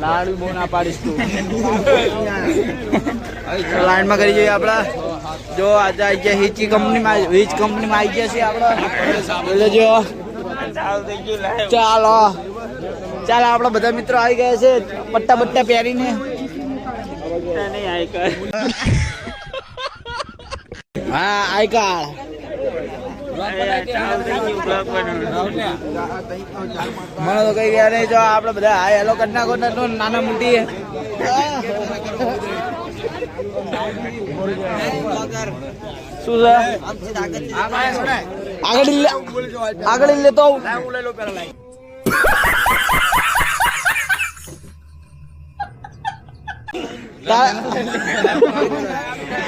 લાડુ બહુ ના પાડીશ તું લાઈનમાં કરી જોઈએ આપણે. જો આજે આવી ગયા હિચી કંપનીમાં હિચ કંપનીમાં આવી ગયા છે એટલે જો ચાલો. ચાલો આપણા બધા મિત્રો આવી ગયા છે પટ્ટા બટ્ટા પહેરીને હા આઈ કાર્ડ મને તો કઈ ગયા નહીં. જો આપડે બધા હા હેલો કરી નાખો તો નાના મોટી શું છે? આગળ લેતો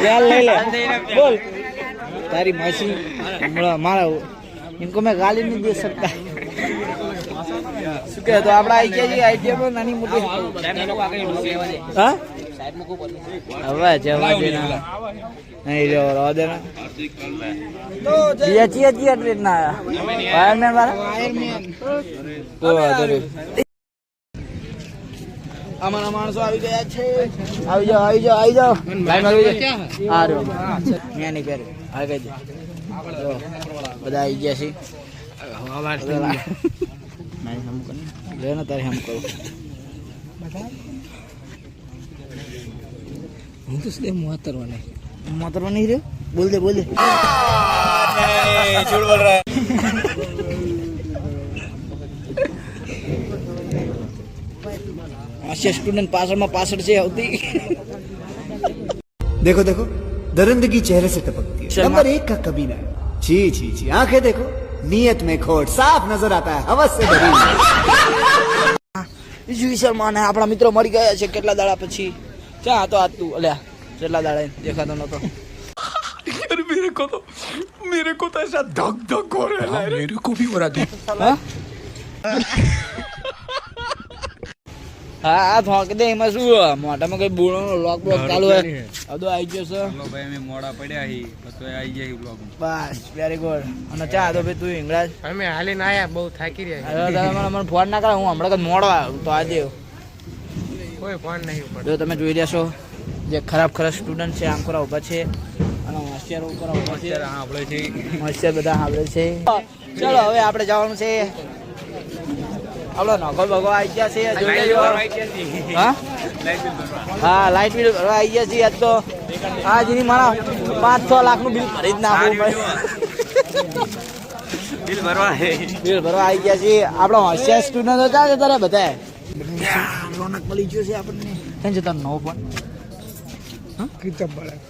યાર લઈ લે. બોલ. તાरी मासी મારા ઇનકો મેં ગાલી નહીં દે શકતા. શું કે તો આપણે આઈડિયા આઈડિયામાં નાની મોટી. હા? હવે જવા દેના. નહીં જો રવા દેના. ના અમારા માણસો આવી ગયા છે. આવી જાઓ આવી જાઓ આવી જાઓ. લાઈન આવી જાઓ. આ રહ્યો. મેં નહીં પહેર્યું. આવી ગઈ જો, બધા આવી ગયા છે. નહીં હમ કર. લે ને તારે હમ કરું. હું તો સીધે મુહાતરવા નહીં મોતરવા નહીં રહ્યો? બોલ દે બોલ દે. આશા સ્ટુડન્ટ પાછળમાં પાછળ છે આવતી देखो देखो दरिंदगी चेहरे से टपकती है शर्मा- नंबर एक का कबीना जी जी जी आंखें देखो नीयत में खोट साफ नजर आता है हवस से भरी हुई। બીજું વિશાલમાં અને આપણા મિત્રો મળી ગયા છે કેટલા દાડા પછી ચા તો આ તું અલ્યા કેટલા દાડા દેખાતો નતો अरे मेरे को तो मेरे को तो ऐसा धक धक हो रहा है मेरे को भी हो रहा है હા હા આ થોંક દે એમાં શું મોઢામાં કઈ બુણો લોક બ્લોક ચાલુ હોય? અદો આવી ગયો છે. ભાઈ અમે મોડા પડ્યા હી તો આવી જાય બ્લોક બસ વેરી ગુડ અને ચા તો ભાઈ તું ઇંગળાજ અમે હાલીને આયા બહુ થાકી રહ્યા હવે તમે મને ફોન ના કરે હું હમણાં કદ મોડો આવ્યો તો આજે કોઈ ફોન નહીં જો તમે જોઈ રહ્યા છો જે ખરાબ ખરાબ સ્ટુડન્ટ છે આમ કરા ઊભા છે અને હોસ્ટેલ ઉપર ઊભા છે. આપણે છે. હોસ્ટેલ બધા આપણે છે. ચલો હવે આપણે જવાનું છે. આપણો નગો બગો આવી ગયા છે જોઈ લેજો. હા? હા લાઇટ બિલ ભરવા આવી ગયા છીએ આજ તો. આ જેની મારા પાંચ છ લાખનું બિલ ભરી જ નાખવું બિલ ભરવા. બિલ ભરવા આવી ગયા છીએ. આપણો હોશિયાર સ્ટુડન્ટ હતા ને તારે બધા રોનક મળી ગયો છે આપણને કેમ છે તારો નવો ફોન કિતાબ વાળા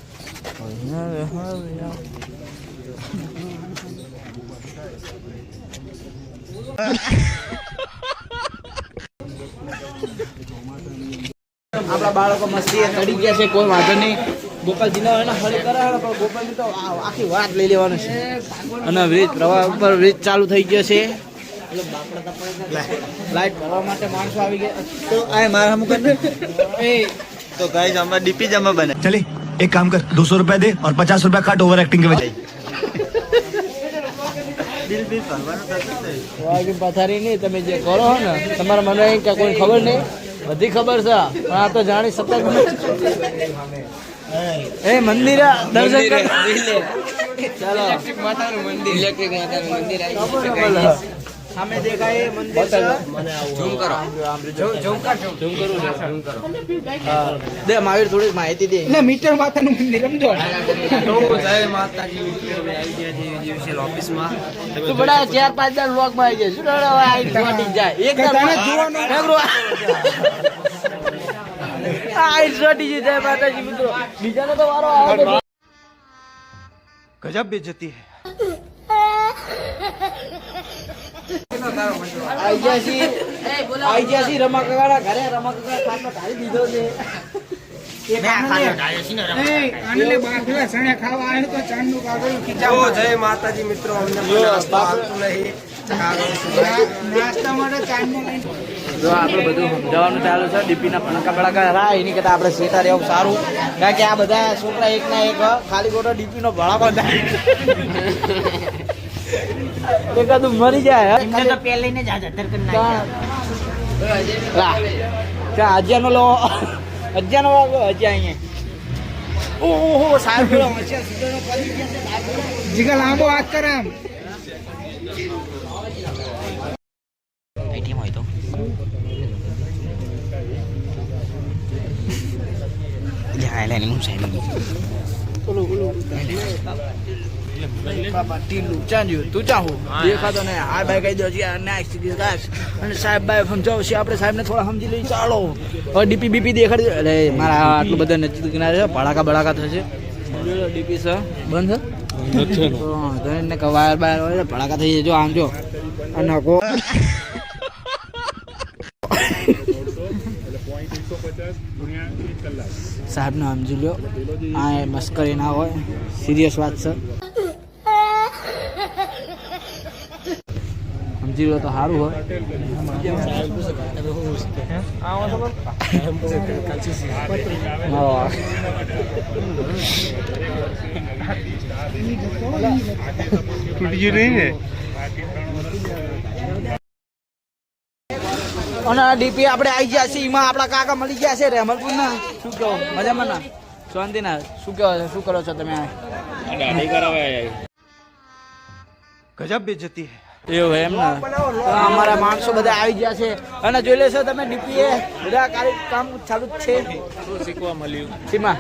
આપણા બાળકો મસ્તી એ ચડી ગયા છે કોઈ વાંધો નહીં ગોપાલજીને એને હળી કરાવે પણ ગોપાલજી તો આ- આખી વાત લઈ લેવાનું છે અને બ્રિજ પ્રવાહ ઉપર બ્રિજ ચાલુ થઈ ગયો છે લાઈટ ભરવા માટે માણસો આવી ગયા તો આ મારા હમ કર તો ગાઈસ હમણાં ડીપી જમા બને चले एक काम कर दो सौ रुपया दे और पचास रुपया काट ओवर एक्टिंग के वजह બિલ બિલ ભરવાનું થતું વાગી પથારી નહીં તમે જે કરો છો ને તમારા મને એમ કે કોઈ ખબર નહીં બધી ખબર છે. પણ આ તો જાણી શકતા એ મંદિર દર્શન કર. ઇલેક્ટ્રિક માતાનું મંદિર. ઇલેક્ટ્રિક માતાનું મંદિર સામે દેખાય એ મંદિર છે. ઝૂમ કરો. ઝૂમ કર ઝૂમ. કરું ઝૂમ કરો. દે મહાવીર થોડી માહિતી દે. એટલે મીટર માતાનું મંદિર સમજો. તો જય માતાજી આવી ઓફિસમાં. તો બડા ચાર પાંચ દાર લોકમાં આવી જાય શું આ આવી જાય? એક દાર જોવાનો. આઈ સોટી જય માતાજી મિત્રો. બીજાનો તો વારો આવે ગજબ બેજતી હે. है આઈ ગયા છીએ. આઈ ગયા છીએ રમા કાકાના ઘરે રમા ખાટલો ઢાળી દીધો છે. ને જો આપણે બધું સમજાવવાનું ચાલુ છે. ડીપીના ફણકા ફણકા રા એની કરતા આપણે સેટા રહેવું સારું. કારણ કે આ બધા છોકરા એક ના એક ખાલી ખોટો ડીપીનો ભળાકો થાય એકાદું મરી જાય હે? એમને તો પહેલીને જ હાજર કરી નાખ્યા અજ્જાનો લો. અજ્યાનો વાગો અજ્યા અહીંયા. ઓહો સાહેબ પેલો હોશિયાર સુધારો પડી ગયા છે. જીગા લાંબો હાથ કરે એમ આઈટીએમ હોય તો. જાય લે હું સાઈડ બાપા ટીલું ચાંજ્યું તું ચાહું દેખાતો ને આ બાઈ કહી દો. અને સાહેબ બાઈ સમજાવો છે આપણે સાહેબને થોડા સમજી લઈ ચાલો. હવે ડીપી બીપી દેખાડી. અરે મારા આટલું બધા નજીક કિનારે છે ભડાકા ભડાકા થશે ડીપી બંધ છે? કે વાયર બાયર હોય ભડાકા થઈ જજો જો આમ જો. આ નાખો. સાહેબને સમજી લ્યો. આ મસ્કરી ના હોય. સિરિયસ વાત છે. સમજી લો તો સારું હોય. ડીપી આપડે આવી ગયા છીએ. એમાં આપણા કાકા મળી ગયા છે રહેમલપુર ના શું કહો? મજામાં ના? શાંતિ ના શું કહો? શું કરો છો તમે? ગજબ બેજતી હૈ. એવું એમ ને. અમારા માણસો બધા આવી ગયા છે. અને જોઈ લેશો તમે ડીપીએ બધા કામ ચાલુ જ છે. શું શીખવા મળ્યું? સીમા?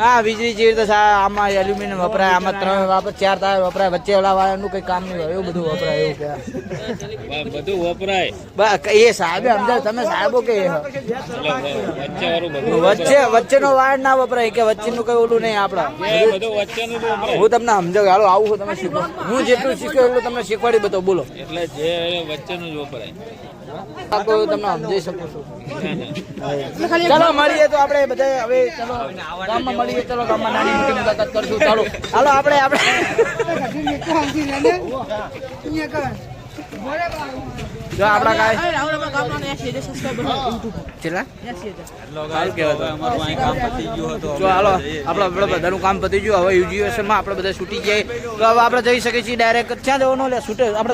હા વીજળી જેવી રીતે આમાં એલ્યુમિનિયમ વપરાય આમાં ત્રણ વાપર ચાર તાર વપરાય વચ્ચે ઓલા વાળાનું કઈ કામ નહીં હોય એવું બધું વપરાય એવું કે બધું વપરાય. બસ એ સાહેબે સમજાવ તમે સાહેબો કે વચ્ચે વાળું વચ્ચેનો વાયર ના વપરાય કે વચ્ચેનું કઈ ઓલું નહીં વપરાય. હું તમને સમજાવ હાલો આવું તમે શીખો હું જેટલું શીખ્યો એટલું તમને શીખવાડી બોલો. એટલે જે વચ્ચેનું જ વપરાય તમને સમજાઈ શકું છું. ચાલો મળીએ તો આપણે બધા હવે ચલો ગામમાં મળીએ ચલો ગામમાં નાની મોટી મુલાકાત કરશું. ચાલો હાલો આપણે આપણે. જો આપડા કાય રાહુલ અમારા ગામમાં 80000 સબસ્ક્રાઇબર છે YouTube. ચલા 80000 લો ગાઈસ કે અમારું અહીં કામ પતી ગયું હતું જો હાલો આપડા બધાનું કામ પતી ગયું હવે યુજીએસમાં આપણે બધા છૂટી જાય તો હવે આપણે જઈ શકીએ છીએ ડાયરેક્ટ ક્યાં જવાનું લે? છૂટે આપણે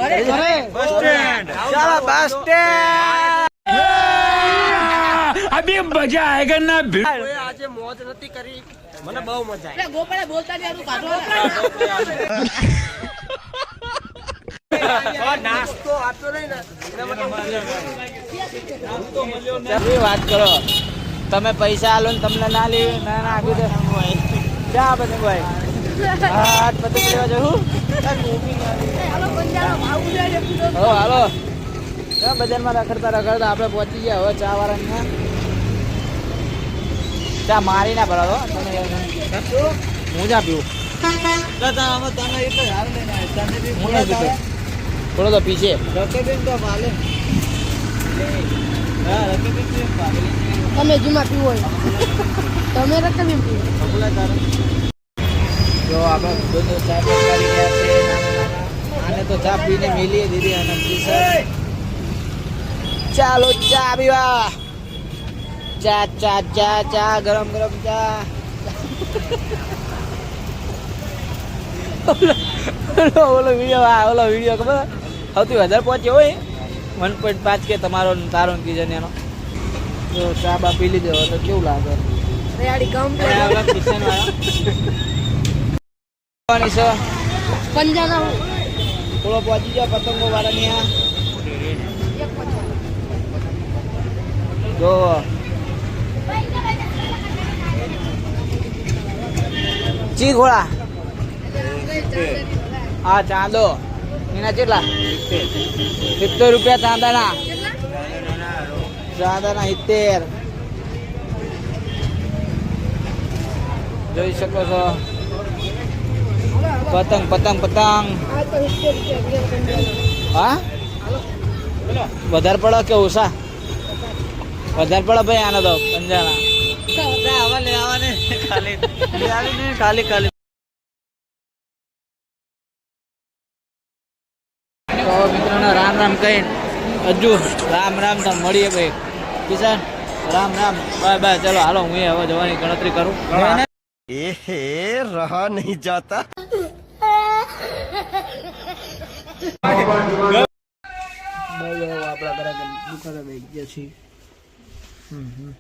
બસ સ્ટેન્ડ ચાલો બસ સ્ટેન્ડ અભી મજા આયેગા ના આજે મોજ નથી કરી. મને બહુ મજા આવી ગોપાળે બોલતા નહીં કાઢો વાત કરો. તમે પૈસા આલો ને તમને ના લેવી ના ના આગળ જા બધું ભાઈ. હાથ પતંગ લેવા જવું હો? હાલો બજારમાં રખડતા રખડતા આપણે પહોંચી ગયા. હવે ચા વાળાને ચા મારી ના ભરાવો હું. જા પીવું તમે એટલે હાર નહીં તને બી થોડો તો પીછે. તમે જીમાં પીવો તમે રકમ પીવો. જો આપણે બધો ચા પીવાડી ગયા છે. આને તો ચા પીને મેલીએ દીધી આનંદજી સર ચાલો ચા પીવા. ચા ચા ચા ચા ગરમ ગરમ ચા. ઓલો ઓલો વીડિયો આ ઓલો વીડિયો ખબર? સૌથી વધારે પહોંચ્યો હોય વન પોઈન્ટ પાંચ કે તમારો તારો ને એનો. તો ચા બા પી લીધો તો કેવું લાગે? રેડી કમ કિશન વાળા. છે? પંજાના થોડો પહોંચી જાવ પતંગો વાળાની આ. જો ચી ઘોડા હા ચાંદો. એના કેટલા સિત્તેર રૂપિયા ચાંદાના. ચાંદાના સિત્તેર. જોઈ શકો છો. પતંગ પતંગ પતંગ. હા? વધારે પડે કે ઓછા વધારે પડે ભાઈ આનો તો, પંજાના. ખાલી ખાલી. રામ કહીને હજુ રામ રામ તો મળીએ ભાઈ. કિશન રામ રામ. બાય બાય ચલો હાલો હું હવે જવાની ગણતરી કરું. હે. રહ નહીં જાતા. આપણા બરાબર દુકાને બેઠી છીએ. હમ હમ.